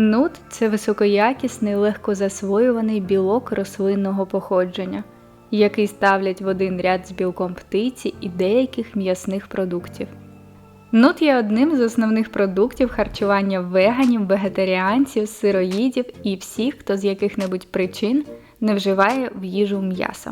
Нут це високоякісний легкозасвоюваний білок рослинного походження, який ставлять в один ряд з білком птиці і деяких м'ясних продуктів. Нут є одним з основних продуктів харчування веганів, вегетаріанців, сироїдів і всіх, хто з яких-небудь причин не вживає в їжу м'ясо.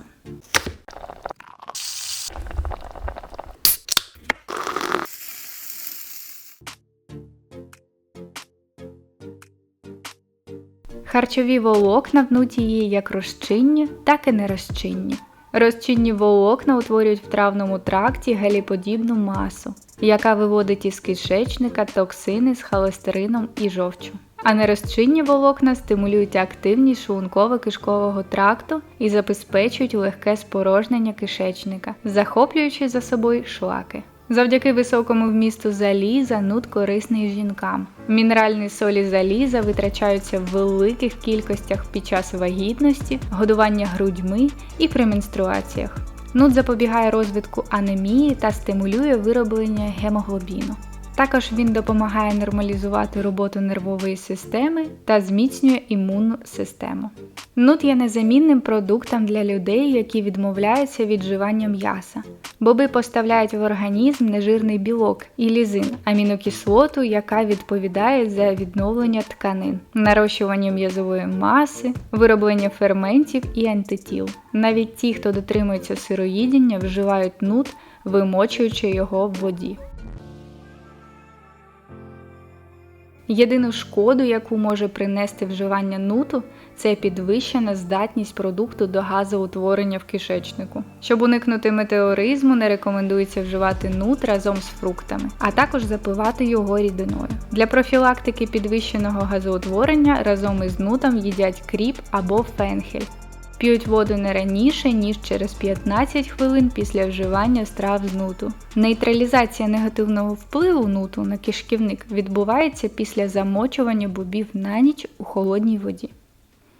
Харчові волокна в нуті є як розчинні, так і нерозчинні. Розчинні волокна утворюють в травному тракті геліподібну масу, яка виводить із кишечника токсини з холестерином і жовчу. А нерозчинні волокна стимулюють активність шлунково-кишкового тракту і забезпечують легке спорожнення кишечника, захоплюючи за собою шлаки. Завдяки високому вмісту заліза нут корисний жінкам. Мінеральні солі заліза витрачаються в великих кількостях під час вагітності, годування грудьми і при менструаціях. Нут запобігає розвитку анемії та стимулює вироблення гемоглобіну. Також він допомагає нормалізувати роботу нервової системи та зміцнює імунну систему. Нут є незамінним продуктом для людей, які відмовляються від вживання м'яса. Боби поставляють в організм нежирний білок і лізин, амінокислоту, яка відповідає за відновлення тканин, нарощування м'язової маси, вироблення ферментів і антитіл. Навіть ті, хто дотримується сироїдіння, вживають нут, вимочуючи його в воді. Єдину шкоду, яку може принести вживання нуту, це підвищена здатність продукту до газоутворення в кишечнику. Щоб уникнути метеоризму, не рекомендується вживати нут разом з фруктами, а також запивати його рідиною. Для профілактики підвищеного газоутворення разом із нутом їдять кріп або фенхель. П'ють воду не раніше, ніж через 15 хвилин після вживання страв з нуту. Нейтралізація негативного впливу нуту на кишківник відбувається після замочування бобів на ніч у холодній воді.